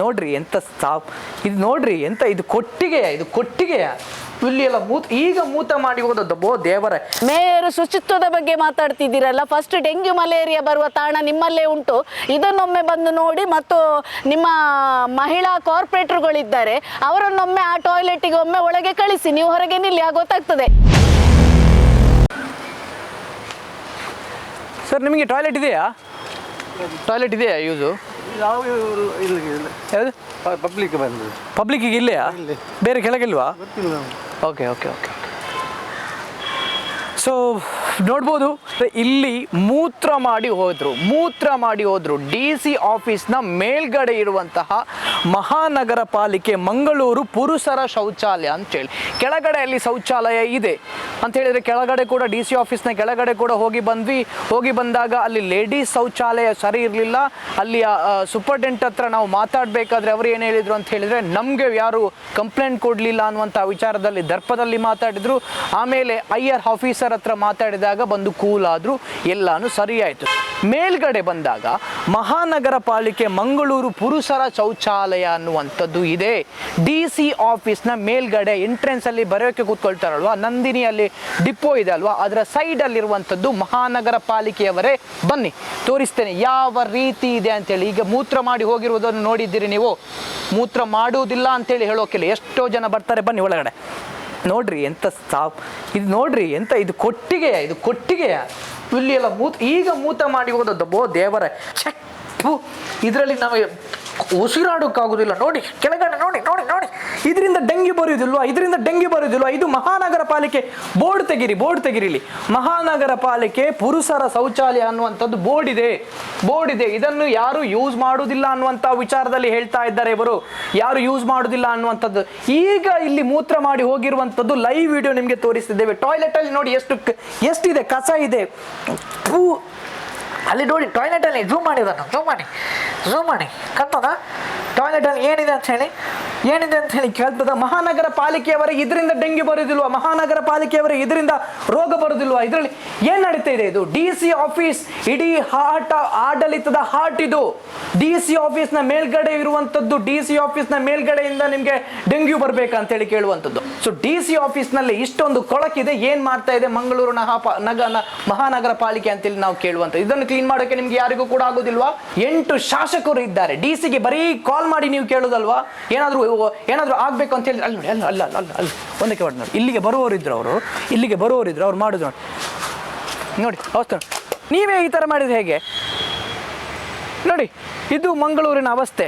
ನೋಡ್ರಿ ಎಂತ ಸಾಪ್. ಇದು ನೋಡ್ರಿ ಎಂತ ಇದು ಕೊಟ್ಟಿಗೆಯ ಇದು ಕೊಟ್ಟಿಗೆಯ. ಇಲ್ಲಿ ಎಲ್ಲ ಮೂತ್ ಈಗ ಮೂತ ಮಾಡಿ ಹೋದದ್ದು ಬೋ ದೇವರ. ಮೇಯರ್ ಶುಚಿತ್ವದ ಬಗ್ಗೆ ಮಾತಾಡ್ತಿದ್ದೀರಲ್ಲ ಫಸ್ಟ್ ಡೆಂಗ್ಯೂ ಮಲೇರಿಯಾ ಬರುವ ತಾಣ ನಿಮ್ಮಲ್ಲೇ ಉಂಟು. ಇದನ್ನೊಮ್ಮೆ ಬಂದು ನೋಡಿ ಮತ್ತು ನಿಮ್ಮ ಮಹಿಳಾ ಕಾರ್ಪೊರೇಟರ್ಗಳಿದ್ದಾರೆ ಅವರನ್ನೊಮ್ಮೆ ಆ ಟಾಯ್ಲೆಟಿಗೆ ಒಮ್ಮೆ ಒಳಗೆ ಕಳಿಸಿ ನೀವು ಹೊರಗೆ ನಿಲ್ಲಿ ಆಗ ಗೊತ್ತಾಗ್ತದೆ. ಸರ್ ನಿಮಗೆ ಟಾಯ್ಲೆಟ್ ಇದೆಯಾ? ಟಾಯ್ಲೆಟ್ ಇದೆಯಾ ಯೂಸು? ಯಾವ ಇಲ್ಲ ಇಲ್ಲ. ಯಾವುದು? ಪಬ್ಲಿಕ್ ಬಂದು. ಪಬ್ಲಿಕ್ಕಿಗೆ ಇಲ್ಲೆಯಾ? ಇಲ್ಲಿ. ಬೇರೆ ಕೆಳಗಿಲ್ವಾ ಗೊತ್ತಿಲ್ಲ ಓಕೆ ಓಕೆ ಓಕೆ ಸೊ ನೋಡ್ಬೋದು. ಇಲ್ಲಿ ಮೂತ್ರ ಮಾಡಿ ಹೋದ್ರು. ಮೂತ್ರ ಮಾಡಿ ಹೋದ್ರು. ಡಿ ಸಿ ಆಫೀಸ್ನ ಮೇಲ್ಗಡೆ ಇರುವಂತಹ ಮಹಾನಗರ ಪಾಲಿಕೆ ಮಂಗಳೂರು ಪುರುಷರ ಶೌಚಾಲಯ ಅಂತೇಳಿ. ಕೆಳಗಡೆ ಅಲ್ಲಿ ಶೌಚಾಲಯ ಇದೆ. ಅಂತ ಹೇಳಿದ್ರೆ ಕೆಳಗಡೆ ಕೂಡ ಡಿ ಸಿ ಆಫೀಸ್ನ ಕೆಳಗಡೆ ಕೂಡ ಹೋಗಿ ಬಂದ್ವಿ. ಹೋಗಿ ಬಂದಾಗ ಅಲ್ಲಿ ಲೇಡೀಸ್ ಶೌಚಾಲಯ ಸರಿ ಇರಲಿಲ್ಲ. ಅಲ್ಲಿ ಸೂಪರ್ಡೆಂಟ್ ಹತ್ರ ನಾವು ಮಾತಾಡಬೇಕಾದ್ರೆ ಅವರು ಏನು ಹೇಳಿದ್ರು ಅಂತ ಹೇಳಿದ್ರೆ, ನಮಗೆ ಯಾರು ಕಂಪ್ಲೇಂಟ್ ಕೊಡಲಿಲ್ಲ ಅನ್ನುವಂಥ ವಿಚಾರದಲ್ಲಿ ದರ್ಪದಲ್ಲಿ ಮಾತಾಡಿದ್ರು. ಆಮೇಲೆ ಐ ಆರ್ ಆಫೀಸರ್ ಹತ್ರ ಮಾತಾಡಿದಾಗ ಬಂದು ಕೂಲ್ ಆದ್ರು ಎಲ್ಲಾನು ಸರಿಯಾಯಿತು ಮೇಲ್ಗಡೆ ಬಂದಾಗ ಮಹಾನಗರ ಪಾಲಿಕೆ ಮಂಗಳೂರು ಪುರುಷರ ಶೌಚಾಲಯ ಅನ್ನುವಂಥದ್ದು ಇದೆ. ಡಿ ಸಿ ಆಫೀಸ್ನ ಮೇಲ್ಗಡೆ ಎಂಟ್ರೆನ್ಸ್ ಅಲ್ಲಿ ಬರೆಯೋಕೆ ಕೂತ್ಕೊಳ್ತಾರಲ್ವಾ? ನಂದಿನಿಯಲ್ಲಿ ಡಿಪೋ ಇದೆ ಅಲ್ವಾ? ಅದರ ಸೈಡ್ ಅಲ್ಲಿರುವಂಥದ್ದು ಮಹಾನಗರ ಪಾಲಿಕೆಯವರೇ ಬನ್ನಿ. ತೋರಿಸ್ತೇನೆ ಯಾವ ರೀತಿ ಇದೆ ಅಂತೇಳಿ. ಈಗ ಮೂತ್ರ ಮಾಡಿ ಹೋಗಿರುವುದನ್ನು ನೋಡಿದ್ದೀರಿ ನೀವು. ಮೂತ್ರ ಮಾಡುವುದಿಲ್ಲ ಅಂತೇಳಿ ಹೇಳೋಕಿಲ್ಲ ಎಷ್ಟೋ ಜನ ಬರ್ತಾರೆ. ಬನ್ನಿ ಒಳಗಡೆ. ನೋಡ್ರಿ ಎಂತ ಸಾಪ್. ಇದು ನೋಡ್ರಿ ಎಂತ ಇದು ಕೊಟ್ಟಿಗೆಯ ಇದು ಕೊಟ್ಟಿಗೆಯ. ಇಲ್ಲಿ ಎಲ್ಲ ಮೂತ್, ಈಗ ಮೂತ ಮಾಡಿ ಹೋದ ಬೋ ದೇವರ. ಛು ಇದರಲ್ಲಿ ನಮಗೆ ಉಸಿರಾಡೋಕ್ಕಾಗೋದಿಲ್ಲ. ನೋಡಿ, ಕೆಳಗಡೆ ನೋಡಿ ನೋಡಿ ನೋಡಿ. ಇದರಿಂದ ಡೆಂಗಿ ಬರುವುದಿಲ್ವಾ? ಇದರಿಂದ ಡೆಂಗಿ ಬರುವುದಿಲ್ವಾ? ಇದು ಮಹಾನಗರ ಪಾಲಿಕೆ ಬೋರ್ಡ್ ತೆಗಿರಿ, ಬೋರ್ಡ್ ತೆಗಿರಿಲಿ. ಮಹಾನಗರ ಪಾಲಿಕೆ ಪುರುಷರ ಶೌಚಾಲಯ ಅನ್ನುವಂಥದ್ದು ಬೋರ್ಡ್ ಇದೆ. ಬೋರ್ಡ್ ಇದೆ. ಇದನ್ನು ಯಾರು ಯೂಸ್ ಮಾಡುವುದಿಲ್ಲ ಅನ್ನುವಂಥ ವಿಚಾರದಲ್ಲಿ ಹೇಳ್ತಾ ಇದ್ದಾರೆ ಇವರು. ಯಾರು ಯೂಸ್ ಮಾಡುವುದಿಲ್ಲ ಅನ್ನುವಂಥದ್ದು. ಈಗ ಇಲ್ಲಿ ಮೂತ್ರ ಮಾಡಿ ಹೋಗಿರುವಂಥದ್ದು ಲೈವ್ ವಿಡಿಯೋ ನಿಮಗೆ ತೋರಿಸ್ತಿದ್ದೇವೆ. ಟಾಯ್ಲೆಟ್ ಅಲ್ಲಿ ನೋಡಿ ಎಷ್ಟು ಎಷ್ಟಿದೆ? ಕಸ ಇದೆ. ಅಲ್ಲಿ ನೋಡಿ ಟಾಯ್ಲೆಟ್ ಅಲ್ಲಿ ಝೂಮ್ ಮಾಡಿ ಅದನ್ನು ಝೂಮ್ ಮಾಡಿ ಝೂಮ್ ಮಾಡಿ. ಕತ್ತದ ಟಾಯ್ಲೆಟ್ ಅಲ್ಲಿ ಏನಿದೆ ಅಂತ ಹೇಳಿ ಏನಿದೆ ಅಂತ ಹೇಳಿ ಕೇಳ್ತದ, ಮಹಾನಗರ ಪಾಲಿಕೆಯವರಿಗೆ ಇದರಿಂದ ಡೆಂಗ್ಯೂ ಬರೋದಿಲ್ವಾ ಮಹಾನಗರ ಪಾಲಿಕೆಯವರಿಗೆ ಇದರಿಂದ ರೋಗ ಬರೋದಿಲ್ವಾ ಇದರಲ್ಲಿ ಏನ್ ನಡೀತಾ ಇದೆ ಇದು? ಡಿ ಸಿ ಆಫೀಸ್ ಇಡೀ ಹಾರ್ಟ್, ಆಡಳಿತದ ಹಾರ್ಟ್ ಇದು. ಡಿ ಸಿ ಆಫೀಸ್ನ ಮೇಲ್ಗಡೆ ಇರುವಂತದ್ದು, ಡಿ ಸಿ ಆಫೀಸ್ನ ಮೇಲ್ಗಡೆಯಿಂದ ನಿಮಗೆ ಡೆಂಗ್ಯೂ ಬರ್ಬೇಕಂತ ಹೇಳಿ ಕೇಳುವಂಥದ್ದು ಸೊ ಡಿ ಸಿ ಆಫೀಸ್ನಲ್ಲಿ ಇಷ್ಟೊಂದು ಕೊಳಕಿದೆ, ಏನ್ ಮಾಡ್ತಾ ಇದೆ ಮಂಗಳೂರು ಮಹಾನಗರ ಪಾಲಿಕೆ ಅಂತೇಳಿ ನಾವು ಕೇಳುವಂಥದ್ದು ಇದನ್ನು ಕ್ಲೀನ್ ಮಾಡೋಕೆ ನಿಮ್ಗೆ ಯಾರಿಗೂ ಕೂಡ ಆಗೋದಿಲ್ವಾ? ಎಂಟು ಶಾಸಕರು ಇದ್ದಾರೆ. ಡಿ ಸಿಗೆ ಬರೀ ಕಾಲ್ ಮಾಡಿ ನೀವು ಕೇಳೋದಲ್ವಾ? ಏನಾದರೂ ಏನಾದರೂ ಆಗಬೇಕು ಅಂತ ಹೇಳಿ ಅಲ್ಲಿ ನೋಡಿ, ಅಲ್ಲ ಅಲ್ಲ ಅಲ್ಲ ಅಲ್ಲ, ಒಂದಕ್ಕೆ ಮಾಡಿ ನೋಡಿ. ಇಲ್ಲಿಗೆ ಬರುವವರಿದ್ರು ಅವರು, ಇಲ್ಲಿಗೆ ಬರುವವರಿದ್ರು ಅವ್ರು ಮಾಡಿದ್ರು ನೋಡಿ. ನೋಡಿ, ಅವಸ್ಥೆ ನೀವೇ ಈ ಥರ ಮಾಡಿದ್ರೆ ಹೇಗೆ? ನೋಡಿ, ಇದು ಮಂಗಳೂರಿನ ಅವಸ್ಥೆ.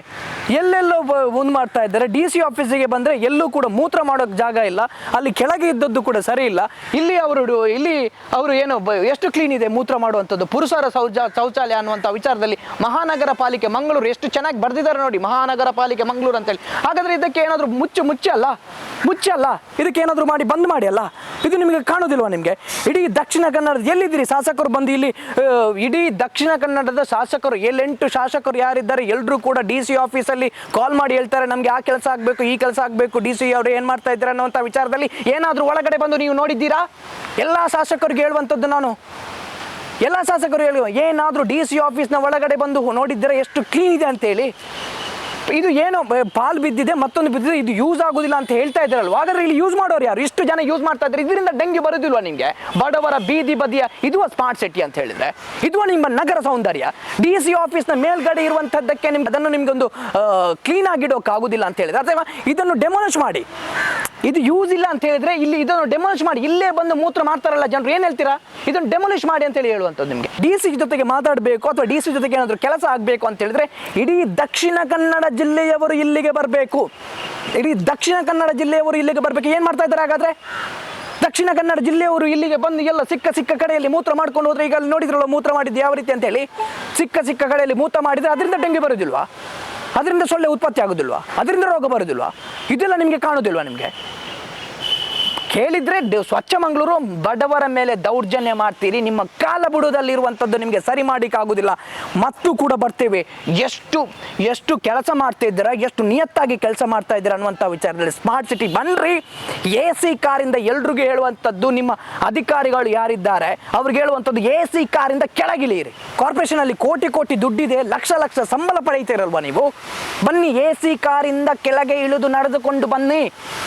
ಎಲ್ಲೆಲ್ಲೋ ಒಂದು ಮಾಡ್ತಾ ಇದ್ದಾರೆ. ಡಿ ಸಿ ಆಫೀಸಿಗೆ ಬಂದರೆ ಎಲ್ಲೂ ಕೂಡ ಮೂತ್ರ ಮಾಡೋಕ್ಕೆ ಜಾಗ ಇಲ್ಲ. ಅಲ್ಲಿ ಕೆಳಗೆ ಇದ್ದದ್ದು ಕೂಡ ಸರಿ ಇಲ್ಲ. ಇಲ್ಲಿ ಅವರು ಇಲ್ಲಿ ಅವರು ಏನು ಎಷ್ಟು ಕ್ಲೀನ್ ಇದೆ ಮೂತ್ರ ಮಾಡುವಂಥದ್ದು? ಪುರುಷರ ಶೌಚ ಶೌಚಾಲಯ ಅನ್ನುವಂಥ ವಿಚಾರದಲ್ಲಿ ಮಹಾನಗರ ಪಾಲಿಕೆ ಮಂಗಳೂರು ಎಷ್ಟು ಚೆನ್ನಾಗಿ ಬರೆದಿದ್ದಾರೆ ನೋಡಿ. ಮಹಾನಗರ ಪಾಲಿಕೆ ಮಂಗಳೂರು ಅಂತೇಳಿ. ಹಾಗಾದರೆ ಇದಕ್ಕೆ ಏನಾದರೂ ಮುಚ್ಚು ಮುಚ್ಚಿ ಅಲ್ಲ? ಮುಚ್ಚಿ ಅಲ್ಲ? ಇದಕ್ಕೆ ಏನಾದರೂ ಮಾಡಿ ಬಂದ್ ಮಾಡಿ ಅಲ್ಲ? ಇದು ನಿಮಗೆ ಕಾಣೋದಿಲ್ವಾ ನಿಮಗೆ? ಇಡೀ ದಕ್ಷಿಣ ಕನ್ನಡದ ಎಲ್ಲಿದ್ದೀರಿ? ಶಾಸಕರು ಬಂದು ಇಲ್ಲಿ ಇಡೀ ದಕ್ಷಿಣ ಕನ್ನಡದ ಶಾಸಕರು, ಏಳೆಂಟು ಶಾಸಕರು ಯಾರಿದ್ದಾರೆ ಎಲ್ಲರೂ ಕೂಡ ಡಿ ಸಿ ಆಫೀಸಲ್ಲಿ ಕಾಲ್ ಮಾಡಿ ಹೇಳ್ತಾರೆ, ನಮ್ಗೆ ಆ ಕೆಲಸ ಆಗಬೇಕು, ಈ ಕೆಲಸ ಆಗಬೇಕು ಡಿ ಸಿ ಅವರು ಏನು ಮಾಡ್ತಾ ಇದ್ದಾರೆ ಅನ್ನೋಂಥ ವಿಚಾರದಲ್ಲಿ ಏನಾದರೂ ಒಳಗಡೆ ಬಂದು ನೀವು ನೋಡಿದ್ದೀರಾ? ಎಲ್ಲಾ ಶಾಸಕರಿಗೆ ಹೇಳುವಂಥದ್ದು ನಾನು. ಎಲ್ಲ ಶಾಸಕರು ಹೇಳುವ ಏನಾದರೂ ಡಿ ಸಿ ಆಫೀಸ್ನ ಒಳಗಡೆ ಬಂದು ನೋಡಿದ್ದೀರಾ? ಎಷ್ಟು ಕ್ಲೀನ್ ಇದೆ ಅಂತೇಳಿ. ಇದು ಏನು ಪಾಲ್ ಬಿದ್ದಿದೆ, ಮತ್ತೊಂದು ಬಿದ್ದಿದೆ, ಇದು ಯೂಸ್ ಆಗೋದಿಲ್ಲ ಅಂತ ಹೇಳ್ತಾ ಇದ್ದಾರಲ್ವ? ಹಾಗಾದ್ರೆ ಇಲ್ಲಿ ಯೂಸ್ ಮಾಡೋರು ಯಾರು? ಇಷ್ಟು ಜನ ಯೂಸ್ ಮಾಡ್ತಾ ಇದ್ದಾರೆ. ಇದರಿಂದ ಡೆಂಗ್ಯೂ ಬರೋದಿಲ್ವಾ ನಿಮಗೆ? ಬಡವರ ಬೀದಿ ಬದಿಯ, ಇದು ಸ್ಮಾರ್ಟ್ ಸಿಟಿ ಅಂತ ಹೇಳಿದ್ರೆ. ಇದು ನಿಮ್ಮ ನಗರ ಸೌಂದರ್ಯ. ಡಿ ಸಿ ಆಫೀಸ್ನ ಮೇಲ್ಗಡೆ ಇರುವಂಥದ್ದಕ್ಕೆ ನಿಮ್ಗೆ ಅದನ್ನು ನಿಮ್ಗೊಂದು ಕ್ಲೀನ್ ಆಗಿಡೋಕ್ಕಾಗೋದಿಲ್ಲ ಅಂತ ಹೇಳಿದ್ರೆ. ಅಥವಾ ಇದನ್ನು ಡೆಮೊಲಿಷ್ ಮಾಡಿ. ಇದು ಯೂಸ್ ಇಲ್ಲ ಅಂತ ಹೇಳಿದ್ರೆ ಇಲ್ಲಿ ಇದನ್ನು ಡೆಮೊಲಿಷ್ ಮಾಡಿ, ಇಲ್ಲೇ ಬಂದು ಮೂತ್ರ ಮಾಡ್ತಾರಲ್ಲ ಜನರು, ಏನು ಹೇಳ್ತೀರಾ? ಇದನ್ನು ಡೆಮೊಲಿಷ್ ಮಾಡಿ ಅಂತ ಹೇಳಿ ಹೇಳುವಂಥದ್ದು ನಿಮಗೆ. ಡಿ ಸಿ ಜೊತೆಗೆ ಮಾತಾಡಬೇಕು ಅಥವಾ ಡಿ ಸಿ ಜೊತೆಗೆ ಏನಾದರೂ ಕೆಲಸ ಆಗಬೇಕು ಅಂತ ಹೇಳಿದ್ರೆ ಇಡೀ ದಕ್ಷಿಣ ಕನ್ನಡ ಜಿಲ್ಲೆಯವರು ಇಲ್ಲಿಗೆ ಬರಬೇಕು. ಇಡೀ ದಕ್ಷಿಣ ಕನ್ನಡ ಜಿಲ್ಲೆಯವರು ಇಲ್ಲಿಗೆ ಬರಬೇಕು. ಏನು ಮಾಡ್ತಾ ಇದ್ದಾರೆ ಹಾಗಾದ್ರೆ? ದಕ್ಷಿಣ ಕನ್ನಡ ಜಿಲ್ಲೆಯವರು ಇಲ್ಲಿಗೆ ಬಂದು ಎಲ್ಲ ಸಿಕ್ಕ ಸಿಕ್ಕ ಕಡೆಯಲ್ಲಿ ಮೂತ್ರ ಮಾಡ್ಕೊಂಡು ಹೋದ್ರೆ ಈಗ ಅಲ್ಲಿ ನೋಡಿದ್ರಲ್ಲ ಮೂತ್ರ ಮಾಡಿದ್ದು ಯಾವ ರೀತಿ ಅಂತ ಹೇಳಿ, ಸಿಕ್ಕ ಸಿಕ್ಕ ಕಡೆಯಲ್ಲಿ ಮೂತ್ರ ಮಾಡಿದ್ರೆ ಅದರಿಂದ ಡೆಂಗ್ಯೂ ಬರೋದಿಲ್ವಾ? ಅದರಿಂದ ಸೊಳ್ಳೆ ಉತ್ಪತ್ತಿ ಆಗೋದಿಲ್ವಾ? ಅದರಿಂದ ರೋಗ ಬರೋದಿಲ್ವಾ? ಇದೆಲ್ಲ ನಿಮಗೆ ಕಾಣೋದಿಲ್ವಾ ನಿಮಗೆ? ಹೇಳಿದ್ರೆ ಸ್ವಚ್ಛ ಮಂಗಳೂರು, ಬಡವರ ಮೇಲೆ ದೌರ್ಜನ್ಯ ಮಾಡ್ತೀರಿ. ನಿಮ್ಮ ಕಾಲ ಬುಡದಲ್ಲಿರುವಂಥದ್ದು ನಿಮಗೆ ಸರಿ ಆಗುದಿಲ್ಲ. ಮತ್ತು ಕೂಡ ಬರ್ತೇವೆ. ಎಷ್ಟು ಎಷ್ಟು ಕೆಲಸ ಮಾಡ್ತಾ ಇದ್ದೀರಾ, ಎಷ್ಟು ನಿಯತ್ತಾಗಿ ಕೆಲಸ ಮಾಡ್ತಾ ಇದ್ದೀರಾ ಅನ್ನುವಂಥ ವಿಚಾರದಲ್ಲಿ ಸ್ಮಾರ್ಟ್ ಸಿಟಿ ಬನ್ರಿ. ಎ ಸಿ ಕಾರಿಂದ ಎಲ್ರಿಗೂ ಹೇಳುವಂಥದ್ದು ನಿಮ್ಮ ಅಧಿಕಾರಿಗಳು ಯಾರಿದ್ದಾರೆ, ಅವ್ರಿಗೆ ಹೇಳುವಂಥದ್ದು ಎ ಸಿ ಕಾರಿಂದ ಕೆಳಗಿಳಿಯಿರಿ. ಕಾರ್ಪೊರೇಷನ್ ಅಲ್ಲಿ ಕೋಟಿ ಕೋಟಿ ದುಡ್ಡಿದೆ, ಲಕ್ಷ ಲಕ್ಷ ಸಂಬಳ ಪಡೆಯುತ್ತೀರಲ್ವ ನೀವು? ಬನ್ನಿ ಎ ಸಿ ಕಾರಿಂದ ಕೆಳಗೆ ಇಳಿದು ನಡೆದುಕೊಂಡು ಬನ್ನಿ.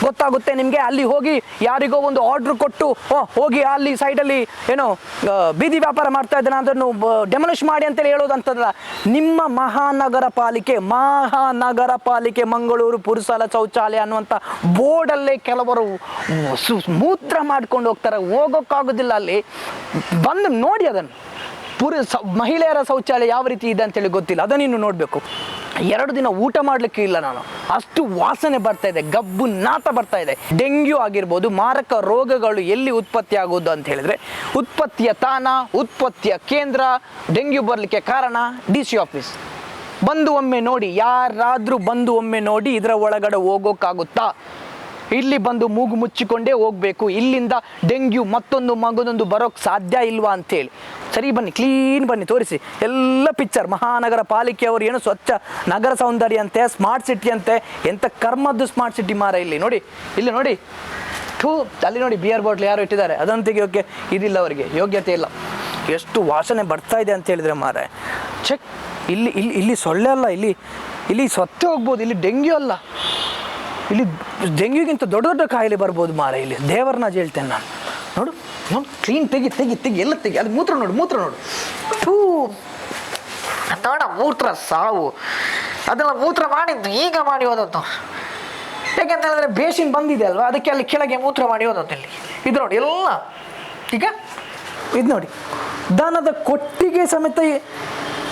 ಗೊತ್ತಾಗುತ್ತೆ ನಿಮಗೆ, ಅಲ್ಲಿ ಹೋಗಿ ಯಾರಿಗೋ ಒಂದು ಆರ್ಡರ್ ಕೊಟ್ಟು ಹೋಗಿ ಅಲ್ಲಿ ಸೈಡಲ್ಲಿ ಏನೋ ಬೀದಿ ವ್ಯಾಪಾರ ಮಾಡ್ತಾ ಇದ್ದಾನೆ, ಅದನ್ನು ಡೆಮಲಿಷ್ ಮಾಡಿ ಅಂತೇಳಿ ಹೇಳೋದಂತದಲ್ಲ. ನಿಮ್ಮ ಮಹಾನಗರ ಪಾಲಿಕೆ ಮಹಾನಗರ ಪಾಲಿಕೆ ಮಂಗಳೂರು ಪುರಸಲ ಶೌಚಾಲಯ ಅನ್ನುವಂಥ ಬೋರ್ಡಲ್ಲೇ ಕೆಲವರು ಮೂತ್ರ ಮಾಡ್ಕೊಂಡು ಹೋಗ್ತಾರೆ. ಹೋಗೋಕ್ಕಾಗೋದಿಲ್ಲ ಅಲ್ಲಿ. ಬಂದು ನೋಡಿ ಅದನ್ನು. ಪುರು ಮಹಿಳೆಯರ ಶೌಚಾಲಯ ಯಾವ ರೀತಿ ಇದೆ ಅಂತೇಳಿ ಗೊತ್ತಿಲ್ಲ. ಅದನ್ನು ಇನ್ನು ನೋಡಬೇಕು. ಎರಡು ದಿನ ಊಟ ಮಾಡಲಿಕ್ಕೆ ಇಲ್ಲ ನಾನು. ಅಷ್ಟು ವಾಸನೆ ಬರ್ತಾ ಇದೆ, ಗಬ್ಬು ನಾತ ಬರ್ತಾ ಇದೆ. ಡೆಂಗ್ಯೂ ಆಗಿರ್ಬೋದು, ಮಾರಕ ರೋಗಗಳು ಎಲ್ಲಿ ಉತ್ಪತ್ತಿ ಆಗೋದು ಅಂತ ಹೇಳಿದ್ರೆ, ಉತ್ಪತ್ತಿಯ ತಾಣ, ಉತ್ಪತ್ತಿಯ ಕೇಂದ್ರ, ಡೆಂಗ್ಯೂ ಬರಲಿಕ್ಕೆ ಕಾರಣ ಡಿ ಸಿ ಆಫೀಸ್. ಬಂದು ಒಮ್ಮೆ ನೋಡಿ, ಯಾರಾದರೂ ಬಂದು ಒಮ್ಮೆ ನೋಡಿ ಇದರ ಒಳಗಡೆ ಹೋಗೋಕ್ಕಾಗುತ್ತಾ? ಇಲ್ಲಿ ಬಂದು ಮೂಗು ಮುಚ್ಚಿಕೊಂಡೇ ಹೋಗಬೇಕು. ಇಲ್ಲಿಂದ ಡೆಂಗ್ಯೂ ಮತ್ತೊಂದು ಮಗನೊಂದು ಬರೋಕ್ಕೆ ಸಾಧ್ಯ ಇಲ್ವಾ ಅಂತೇಳಿ. ಸರಿ, ಬನ್ನಿ ಕ್ಲೀನ್ ಬನ್ನಿ, ತೋರಿಸಿ. ಎಲ್ಲ ಪಿಕ್ಚರ್ ಮಹಾನಗರ ಪಾಲಿಕೆಯವರು ಏನು ಸ್ವಚ್ಛ ನಗರ ಸೌಂದರ್ಯ ಅಂತೆ ಸ್ಮಾರ್ಟ್ ಸಿಟಿ ಅಂತೆ ಎಂಥ ಕರ್ಮದ್ದು ಸ್ಮಾರ್ಟ್ ಸಿಟಿ ಮಾರ ಇಲ್ಲಿ ನೋಡಿ. ಇಲ್ಲಿ ನೋಡಿ. ಥೂ, ಅಲ್ಲಿ ನೋಡಿ ಬಿಯರ್ ಬಾಟ್ಲ್ ಯಾರು ಇಟ್ಟಿದ್ದಾರೆ. ಅದನ್ನು ತೆಗಿಯೋಕ್ಕೆ ಇದಿಲ್ಲ ಅವರಿಗೆ, ಯೋಗ್ಯತೆ ಇಲ್ಲ. ಎಷ್ಟು ವಾಸನೆ ಬರ್ತಾ ಇದೆ ಅಂತ ಹೇಳಿದ್ರೆ ಮಾರೆ. ಚೆಕ್ ಇಲ್ಲಿ ಇಲ್ಲಿ ಇಲ್ಲಿ ಸೊಳ್ಳೆ ಅಲ್ಲ, ಇಲ್ಲಿ ಇಲ್ಲಿ ಸ್ವಚ್ಛ ಹೋಗ್ಬೋದು, ಇಲ್ಲಿ ಡೆಂಗ್ಯೂ ಅಲ್ಲ. ಇಲ್ಲಿ ಡೆಂಗ್ಯೂಗಿಂತ ದೊಡ್ಡ ದೊಡ್ಡ ಕಾಯಿಲೆ ಬರ್ಬೋದು ಮಾರ ಇಲ್ಲಿ. ದೇವರನ್ನ ಹೇಳ್ತೇನೆ ನಾನು. ನೋಡು ನೋಡು ಕ್ಲೀನ್ ತೆಗಿ ತೆಗಿ ತೆಗಿ, ಎಲ್ಲ ತೆಗಿ. ಅದು ಮೂತ್ರ ನೋಡು ಮೂತ್ರ ನೋಡು. ಥೂ. ನೋಡ ಮೂತ್ರ ಸಾವು. ಅದೆಲ್ಲ ಮೂತ್ರ ಮಾಡಿದ್ದು, ಈಗ ಮಾಡಿ ಹೋದದ್ದು. ಯಾಕೆಂತ ಹೇಳಿದ್ರೆ ಬೇಸಿನ್ ಬಂದಿದೆ ಅಲ್ವಾ? ಅದಕ್ಕೆ ಅಲ್ಲಿ ಕೆಳಗೆ ಮೂತ್ರ ಮಾಡಿ ಹೋದದ್ದು ಇಲ್ಲಿ. ಇದು ನೋಡಿ, ಎಲ್ಲ. ಈಗ ಇದು ನೋಡಿ. ದನದ ಕೊಟ್ಟಿಗೆ ಸಮೇತ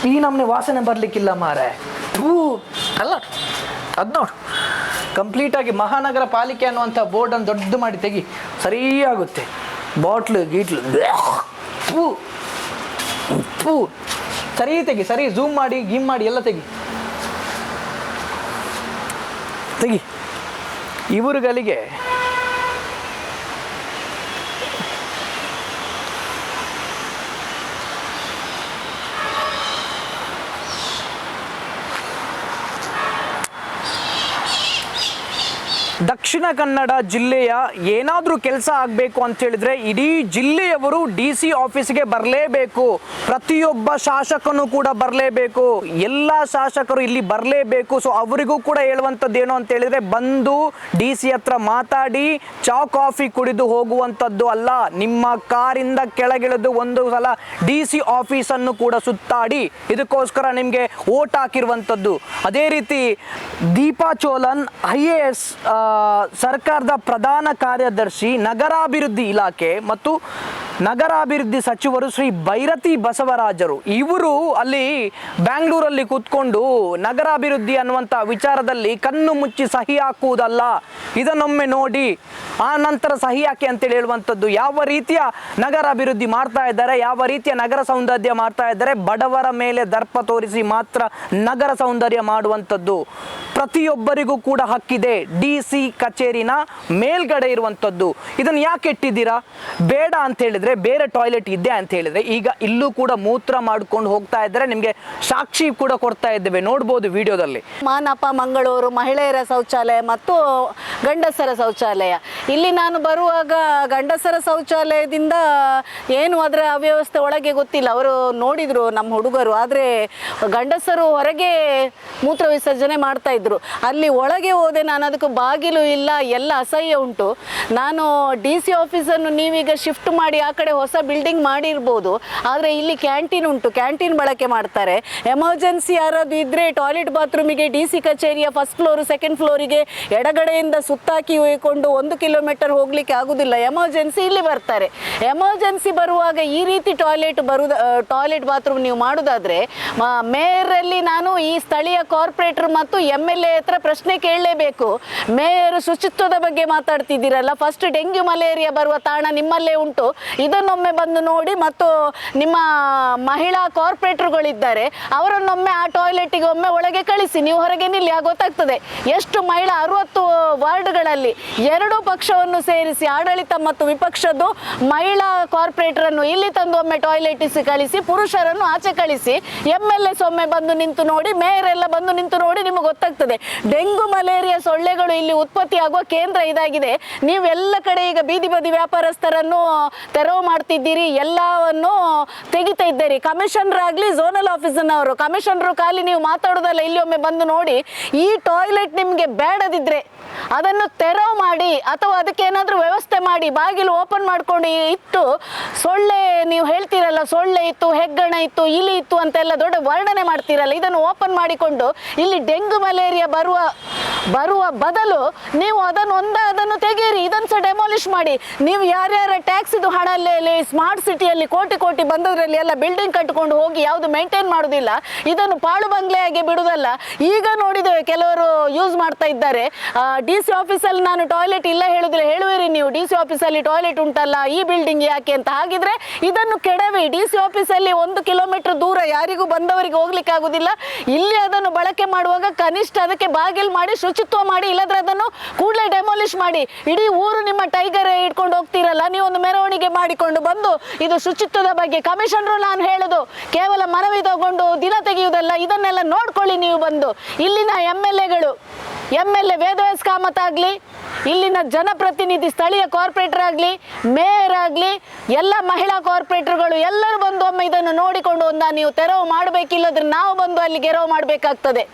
ಈ- ನಮ್ಮನೆ ವಾಸನೆ ಬರಲಿಕ್ಕಿಲ್ಲ ಮಾರೆ. ಥೂ. ಅಲ್ಲ, ಅದು ನೋಡು. ಕಂಪ್ಲೀಟಾಗಿ ಮಹಾನಗರ ಪಾಲಿಕೆ ಅನ್ನುವಂಥ ಬೋರ್ಡನ್ನು ದೊಡ್ಡ ಮಾಡಿ ತೆಗಿ, ಸರಿಯಾಗುತ್ತೆ. ಬಾಟ್ಲು, ಗೀಟ್ಲು ಪೂ ಪೂ ಸರಿ ತೆಗಿ, ಸರಿ ಝೂಮ್ ಮಾಡಿ, ಗಿಮ್ ಮಾಡಿ, ಎಲ್ಲ ತೆಗಿ. ತೆಗಿ. ಇವರುಗಳಿಗೆ ದಕ್ಷಿಣ ಕನ್ನಡ ಜಿಲ್ಲೆಯ ಏನಾದರೂ ಕೆಲಸ ಆಗಬೇಕು ಅಂತ ಹೇಳಿದ್ರೆ ಇಡೀ ಜಿಲ್ಲೆಯವರು ಡಿ ಸಿ ಆಫೀಸ್ಗೆ ಬರಲೇಬೇಕು. ಪ್ರತಿಯೊಬ್ಬ ಶಾಸಕನು ಕೂಡ ಬರಲೇಬೇಕು. ಎಲ್ಲ ಶಾಸಕರು ಇಲ್ಲಿ ಬರಲೇಬೇಕು. ಸೊ ಅವರಿಗೂ ಕೂಡ ಹೇಳುವಂಥದ್ದು ಏನು ಅಂತ ಹೇಳಿದ್ರೆ ಬಂದು ಡಿ ಸಿ ಹತ್ರ ಮಾತಾಡಿ, ಚಾ, ಕಾಫಿ ಕುಡಿದು ಹೋಗುವಂಥದ್ದು ಅಲ್ಲ. ನಿಮ್ಮ ಕಾರಿಂದ ಕೆಳಗಿಳಿದು ಒಂದು ಸಲ ಡಿ ಸಿ ಆಫೀಸನ್ನು ಕೂಡ ಸುತ್ತಾಡಿ, ಇದಕ್ಕೋಸ್ಕರ ನಿಮಗೆ ಓಟ್ ಹಾಕಿರುವಂಥದ್ದು. ಅದೇ ರೀತಿ Deepa Cholan I A S ಸರ್ಕಾರದ ಪ್ರಧಾನ ಕಾರ್ಯದರ್ಶಿ ನಗರಾಭಿವೃದ್ಧಿ ಇಲಾಖೆ ಮತ್ತು ನಗರಾಭಿವೃದ್ಧಿ ಸಚಿವರು ಶ್ರೀ ಭೈರತಿ ಬಸವರಾಜರು. ಇವರು ಅಲ್ಲಿ ಬ್ಯಾಂಗ್ಳೂರಲ್ಲಿ ಕೂತ್ಕೊಂಡು ನಗರಾಭಿವೃದ್ಧಿ ಅನ್ನುವಂಥ ವಿಚಾರದಲ್ಲಿ ಕಣ್ಣು ಮುಚ್ಚಿ ಸಹಿ ಹಾಕುವುದಲ್ಲ, ಇದನ್ನೊಮ್ಮೆ ನೋಡಿ ಆ ನಂತರ ಸಹಿ ಹಾಕಿ ಅಂತೇಳಿ ಹೇಳುವಂಥದ್ದು. ಯಾವ ರೀತಿಯ ನಗರ ಅಭಿವೃದ್ಧಿ ಮಾಡ್ತಾ ಇದ್ದಾರೆ, ಯಾವ ರೀತಿಯ ನಗರ ಸೌಂದರ್ಯ ಮಾಡ್ತಾ ಇದ್ದಾರೆ, ಬಡವರ ಮೇಲೆ ದರ್ಪ ತೋರಿಸಿ ಮಾತ್ರ ನಗರ ಸೌಂದರ್ಯ ಮಾಡುವಂಥದ್ದು. ಪ್ರತಿಯೊಬ್ಬರಿಗೂ ಕೂಡ ಹಕ್ಕಿದೆ. ಡಿ ಸಿ ಕಚೇರಿನ ಮೇಲ್ಗಡೆ ಇರುವಂಥದ್ದು. ಇದನ್ನು ಯಾಕೆ ಇಟ್ಟಿದ್ದೀರಾ? ಬೇಡ ಅಂತ ಹೇಳಿದ್ರೆ, ಬೇರೆ ಟಾಯ್ಲೆಟ್ ಇದೆ ಅಂತ ಹೇಳಿದ್ರೆ, ಈಗ ಇಲ್ಲೂ ಕೂಡ ಮೂತ್ರ ಮಾಡ್ಕೊಂಡು ಹೋಗ್ತಾ ಇದ್ದಾರೆ ನಿಮಗೆ ಸಾಕ್ಷಿ ಕೂಡ ಕೊಡ್ತಾ ಇದ್ದೇವೆ. ನೋಡ್ಬೋದು ವಿಡಿಯೋದಲ್ಲಿ. ಮಾನಪ್ಪ ಮಂಗಳೂರು ಮಹಿಳೆಯರ ಶೌಚಾಲಯ ಮತ್ತು ಗಂಡಸರ ಶೌಚಾಲಯ. ಇಲ್ಲಿ ನಾನು ಬರುವಾಗ ಗಂಡಸರ ಶೌಚಾಲಯದಿಂದ ಏನು ಅದರ ಅವ್ಯವಸ್ಥೆ ಒಳಗೆ ಗೊತ್ತಿಲ್ಲ. ಅವರು ನೋಡಿದ್ರು ನಮ್ಮ ಹುಡುಗರು, ಆದರೆ ಗಂಡಸರು ಹೊರಗೆ ಮೂತ್ರ ವಿಸರ್ಜನೆ ಮಾಡ್ತಾ ಇದ್ರು. ಅಲ್ಲಿ ಒಳಗೆ ಹೋದೆ ನಾನು ಅದಕ್ಕೆ ಬಾಗಿಲು ಇಲ್ಲ, ಎಲ್ಲ ಅಸಹ್ಯ ಉಂಟು. ನಾನು ಡಿ ಸಿ ಆಫೀಸನ್ನು ನೀವೀಗ ಶಿಫ್ಟ್ ಮಾಡಿ ಆ ಕಡೆ ಹೊಸ ಬಿಲ್ಡಿಂಗ್ ಮಾಡಿರ್ಬೋದು. ಆದರೆ ಇಲ್ಲಿ ಕ್ಯಾಂಟೀನ್ ಉಂಟು. ಕ್ಯಾಂಟೀನ್ ಬಳಕೆ ಮಾಡ್ತಾರೆ. ಎಮರ್ಜೆನ್ಸಿ ಯಾರಾದರೂ ಇದ್ದರೆ ಟಾಯ್ಲೆಟ್ ಬಾತ್ರೂಮಿಗೆ ಡಿ ಸಿ ಕಚೇರಿಯ ಫಸ್ಟ್ ಫ್ಲೋರು ಸೆಕೆಂಡ್ ಫ್ಲೋರಿಗೆ ಎಡಗಡೆಯಿಂದ ಸುತ್ತಾಕಿ ಒಯ್ಕೊಂಡು ಒಂದು ಕಿಲೋಮೀಟರ್ ಹೋಗಲಿಕ್ಕೆ ಆಗೋದಿಲ್ಲ. ಎಮರ್ಜೆನ್ಸಿ ಇಲ್ಲಿ ಬರ್ತಾರೆ. ಎಮರ್ಜೆನ್ಸಿ ಬರುವಾಗ ಈ ರೀತಿ ಟಾಯ್ಲೆಟ್ ಬರುದ ಟಾಯ್ಲೆಟ್ ಬಾತ್ರೂಮ್ ನೀವು ಮಾಡೋದಾದರೆ ಮೇಯರಲ್ಲಿ ನಾನು ಈ ಸ್ಥಳೀಯ ಕಾರ್ಪೊರೇಟರ್ ಮತ್ತು ಎಂ ಎಲ್ ಎ ಹತ್ರ ಪ್ರಶ್ನೆ ಕೇಳಲೇಬೇಕು. ಮೇಯರ್ ಶುಚಿತ್ವದ ಬಗ್ಗೆ ಮಾತಾಡ್ತಿದ್ದೀರಲ್ಲ? ಫಸ್ಟ್ ಡೆಂಗ್ಯೂ ಮಲೇರಿಯಾ ಬರುವ ತಾಣ ನಿಮ್ಮಲ್ಲೇ ಉಂಟು. ಇದನ್ನೊಮ್ಮೆ ಬಂದು ನೋಡಿ ಮತ್ತು ನಿಮ್ಮ ಮಹಿಳಾ ಕಾರ್ಪೊರೇಟರ್ಗಳಿದ್ದಾರೆ, ಅವರನ್ನೊಮ್ಮೆ ಆ ಟಾಯ್ಲೆಟಿಗೆ ಒಮ್ಮೆ ಒಳಗೆ ಕಳಿಸಿ. ನೀವು ಹೊರಗೆ ನಿಲ್ಲಿ ಗೊತ್ತಾಗ್ತದೆ. ಎಷ್ಟು ಮಹಿಳಾ ಅರವತ್ತು ವಾರ್ಡ್ಗಳಲ್ಲಿ ಎರಡು ಪಕ್ಷವನ್ನು ಸೇರಿಸಿ ಆಡಳಿತ ಮತ್ತು ವಿಪಕ್ಷದ್ದು ಮಹಿಳಾ ಕಾರ್ಪೊರೇಟರ್ ಅನ್ನು ಇಲ್ಲಿ ತಂದು ಒಮ್ಮೆ ಟಾಯ್ಲೆಟಿಸಿ ಕಳಿಸಿ, ಪುರುಷರನ್ನು ಆಚೆ ಕಳಿಸಿ ಎಂ ಎಲ್ ಎಸ್ ಒಮ್ಮೆ ಬಂದು ನಿಂತು ನೋಡಿ, ಮೇಯರ್ ಎಲ್ಲ ಬಂದು ನಿಂತು ನೋಡಿ, ನಿಮಗೆ ಗೊತ್ತಾಗ್ತದೆ. ಡೆಂಗು ಮಲೇರಿಯಾ ಸೊಳ್ಳೆಗಳು ಇಲ್ಲಿ ಉತ್ಪತ್ತಿಯಾಗುವ ಕೇಂದ್ರ ಇದಾಗಿದೆ. ನೀವೆಲ್ಲ ಕಡೆ ಈಗ ಬೀದಿ ಬದಿ ವ್ಯಾಪಾರಸ್ಥರನ್ನು ತೆರವು ಮಾಡ್ತಿದ್ದೀರಿ, ಎಲ್ಲವನ್ನು ತೆಗಿತಾ ಇದ್ದೀರಿ. ಕಮಿಷನರ್ ಆಗಲಿ ಝೋನಲ್ ಆಫೀಸರ್ನವರು ಕಮಿಷನರು ಖಾಲಿ ನೀವು ಮಾತಾಡೋದಲ್ಲ, ಇಲ್ಲಿ ಒಮ್ಮೆ ಬಂದು ನೋಡಿ, ಈ ಟಾಯ್ಲೆಟ್ ನಿಮಗೆ ಬೇಡದಿದ್ರೆ ಅದನ್ನು ತೆರವು ಮಾಡಿ, ಅಥವಾ ಅದಕ್ಕೆ ಏನಾದರೂ ವ್ಯವಸ್ಥೆ ಮಾಡಿ, ಬಾಗಿಲು ಓಪನ್ ಮಾಡ್ಕೊಂಡು ಇಟ್ಟು, ಸೊಳ್ಳೆ ನೀವು ಹೇಳ್ತೀರಲ್ಲ, ಸೊಳ್ಳೆ ಇತ್ತು, ಹೆಗ್ಗಣ ಇತ್ತು, ಇಲಿ ಇತ್ತು ಅಂತೆಲ್ಲ ದೊಡ್ಡ ವರ್ಣನೆ ಮಾಡ್ತೀರಲ್ಲ, ಇದನ್ನು ಓಪನ್ ಮಾಡಿಕೊಂಡು, ಇಲ್ಲಿ ಡೆಂಗು ಮಲೇರಿಯಾ ಬರುವ ಬರುವ ಬದಲು ನೀವು ಅದನ್ನು ಒಂದ ಅದನ್ನು ತೆಗೀರಿ ಇದನ್ನು ಸಹ ಡೆಮಾಲಿಷ್ ಮಾಡಿ. ನೀವು ಯಾರ್ಯಾರ ಟ್ಯಾಕ್ಸಿದು ಹಣ ಅಲ್ಲಿ ಸ್ಮಾರ್ಟ್ ಸಿಟಿಯಲ್ಲಿ ಕೋಟಿ ಕೋಟಿ ಬಂದದ್ರಲ್ಲಿ ಎಲ್ಲ ಬಿಲ್ಡಿಂಗ್ ಕಟ್ಟಿಕೊಂಡು ಹೋಗಿ ಯಾವುದು ಮೇಂಟೈನ್ ಮಾಡೋದಿಲ್ಲ, ಇದನ್ನು ಪಾಳು ಬಂಗ್ಲೆಯಾಗಿ ಬಿಡುವುದಲ್ಲ ಈಗ ನೋಡಿದ್ದೇವೆ ಕೆಲವರು ಯೂಸ್ ಮಾಡ್ತಾ ಇದ್ದಾರೆ. ಡಿ ಸಿ ಆಫೀಸಲ್ಲಿ ನಾನು ಟಾಯ್ಲೆಟ್ ಇಲ್ಲ ಹೇಳುದಿಲ್ಲ, ಹೇಳುವಿರಿ ನೀವು. ಡಿ ಸಿ ಆಫೀಸಲ್ಲಿ ಟಾಯ್ಲೆಟ್ ಉಂಟಲ್ಲ, ಈ ಬಿಲ್ಡಿಂಗ್ ಯಾಕೆ ಅಂತ. ಹಾಗಿದ್ರೆ ಇದನ್ನು ಕೆಡವಿ. ಡಿ ಸಿ ಆಫೀಸಲ್ಲಿ ಒಂದು ಕಿಲೋಮೀಟರ್ ದೂರ ಯಾರಿಗೂ ಬಂದವರಿಗೆ ಹೋಗ್ಲಿಕ್ಕೆ ಆಗುದಿಲ್ಲ. ಇಲ್ಲಿ ಅದನ್ನು ಬಳಕೆ ಮಾಡುವಾಗ ಕನಿಷ್ಠ ಅದಕ್ಕೆ ಬಾಗಿಲು ಮಾಡಿ ಶುಚಿತ್ವ ಮಾಡಿ, ಇಲ್ಲದ್ರೆ ಅದನ್ನು ಕೂಡಲೇ ಡೆಮಾಲಿಷ್ ಮಾಡಿ. ಇಡೀ ಊರು ನಿಮ್ಮ ಟೈಗರ್ ಇಟ್ಕೊಂಡು ಹೋಗ್ತೀರಲ್ಲ ನೀವು ಒಂದು ಮೆರವಣಿಗೆ ಮಾಡಿಕೊಂಡು ಬಂದು ಇದು ಶುಚಿತ್ವದ ಬಗ್ಗೆ ಕಮಿಷನರು ನಾನು ಹೇಳುದು, ಕೇವಲ ಮನವಿ ತಗೊಂಡು ದಿನ ತೆಗೆಯುವುದಲ್ಲ, ಇದನ್ನೆಲ್ಲ ನೋಡ್ಕೊಳ್ಳಿ ನೀವು ಬಂದು. ಇಲ್ಲಿನ ಎಂ ಎಲ್ ಎಗಳು M L A Vedavyas Kamath ಆಗಲಿ, ಇಲ್ಲಿನ ಜನಪ್ರತಿನಿಧಿ ಸ್ಥಳೀಯ ಕಾರ್ಪೊರೇಟರ್ ಆಗಲಿ ಮೇಯರ್ ಆಗಲಿ, ಎಲ್ಲ ಮಹಿಳಾ ಕಾರ್ಪೊರೇಟರ್ಗಳು ಎಲ್ಲರೂ ಬಂದು ಒಮ್ಮೆ ಇದನ್ನು ನೋಡಿಕೊಂಡು ಒಂದ ನೀವು ತೆರವು ಮಾಡಬೇಕಿಲ್ಲದ್ರೆ ನಾವು ಬಂದು ಅಲ್ಲಿ ಗೆರವು ಮಾಡಬೇಕಾಗ್ತದೆ.